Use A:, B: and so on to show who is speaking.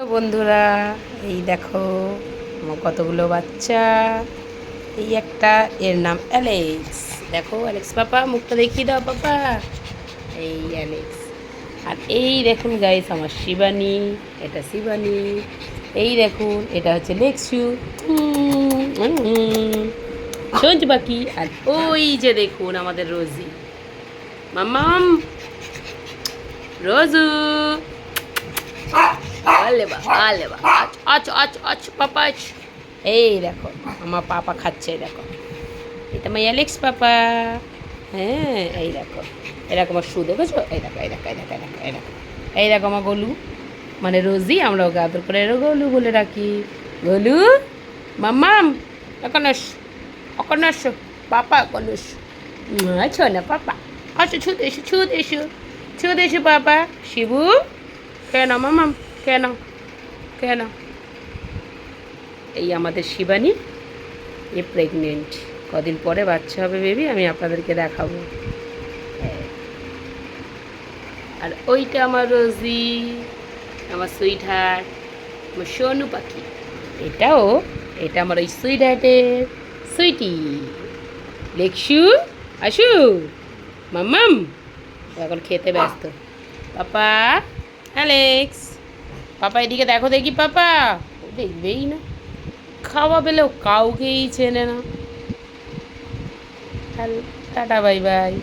A: বন্ধুরা, এই দেখো কতগুলো বাচ্চা। এই একটা, এর নাম অ্যালেক্স। দেখো, অ্যালেক্স পাপা, মুখটা দেখিয়ে দাও পাপা। এই অ্যালেক্স। আর এই দেখুন গাইস আমার শিবানী, এটা শিবানী। এই দেখুন, এটা হচ্ছে লেক্সু। সঞ্জ বাকি আর ওই যে দেখুন আমাদের রোজি। মাম্মাম, রোজু। আলে বা আলে বা। আচ আচ আচ পাপা আচ এই দেখো আমার পাপা খাচ্ছে দেখো। এটা আমার অ্যালেক্স পাপা। হ্যাঁ এই দেখো। এরকম শু দেখেছ এই দেখো এই দেখো এই দেখো এই দেখো এই দেখো। এই দেখো আমার গলু। মানে রোজই আমরা ওকে আদর করে গলু বলে রাখি। গলু? মাম্মাম এখন এসো এখন এসো পাপা এখন এসো আছো না পাপা? আচ্ছা ছুতে এসো ছুতে এসো। ছুতে এসো পাপা। শিবু? কেন মামাম কেন? কেন? এই আমাদের শিবানী এ প্রেগনেন্ট কদিন পরে বাচ্চা হবে বেবি আমি আপনাদেরকে দেখাবো। আর ওইটা আমার রোজি, আমার সুইট হার্ট আমার সোনু পাখি। এটাও, এটা আমার ওই সুইট হার্টের সুইটি লেকশু আসু, মাম্মাম। এখন খেতে ব্যস্ত। পাপা, অ্যালেক্স। পাপা, এদিকে দেখো দেখি পাপা। ও দেখবেই না। খাওয়া পেলেও কাউকেই চেনে না। Hello, tata, bye bye.